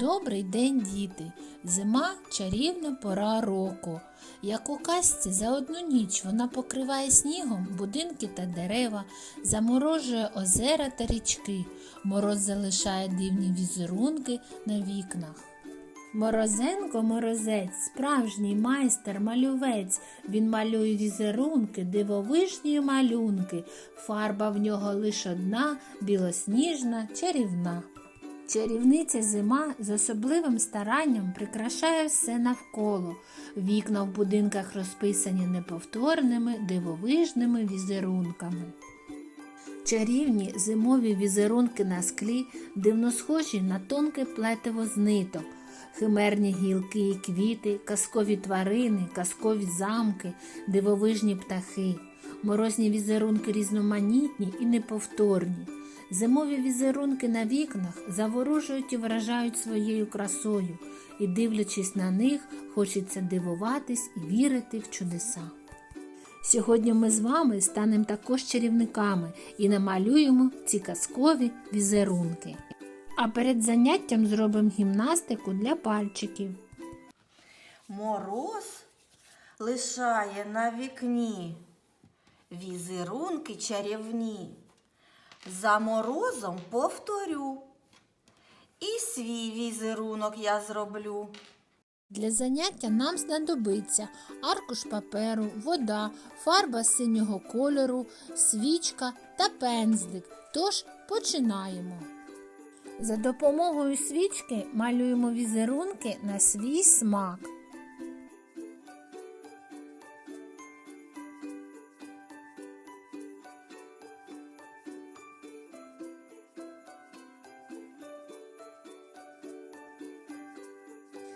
Добрий день, діти! Зима чарівна пора року. Як у казці за одну ніч вона покриває снігом будинки та дерева, заморожує озера та річки, мороз залишає дивні візерунки на вікнах. Морозенко морозець, справжній майстер малювець. Він малює візерунки, дивовижні малюнки. Фарба в нього лиш одна, білосніжна, чарівна. Чарівниця зима з особливим старанням прикрашає все навколо. Вікна в будинках розписані неповторними дивовижними візерунками. Чарівні зимові візерунки на склі дивно схожі на тонке плетиво з ниток, химерні гілки і квіти, казкові тварини, казкові замки, дивовижні птахи, морозні візерунки різноманітні і неповторні. Зимові візерунки на вікнах заворожують і вражають своєю красою, і, дивлячись на них, хочеться дивуватись і вірити в чудеса. Сьогодні ми з вами станемо також чарівниками і намалюємо ці казкові візерунки. А перед заняттям зробимо гімнастику для пальчиків. Мороз лишає на вікні візерунки чарівні. За морозом повторю. І свій візерунок я зроблю. Для заняття нам знадобиться аркуш паперу, вода, фарба синього кольору, свічка та пензлик. Тож починаємо. За допомогою свічки малюємо візерунки на свій смак.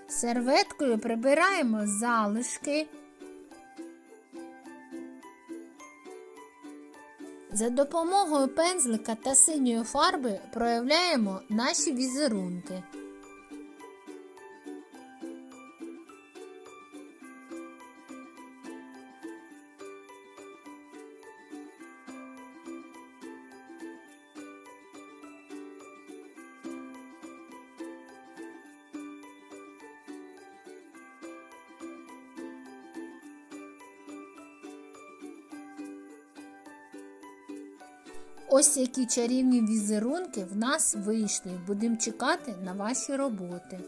Серветкою прибираємо залишки. За допомогою пензлика та синьої фарби проявляємо наші візерунки. Ось які чарівні візерунки в нас вийшли. Будемо чекати на ваші роботи.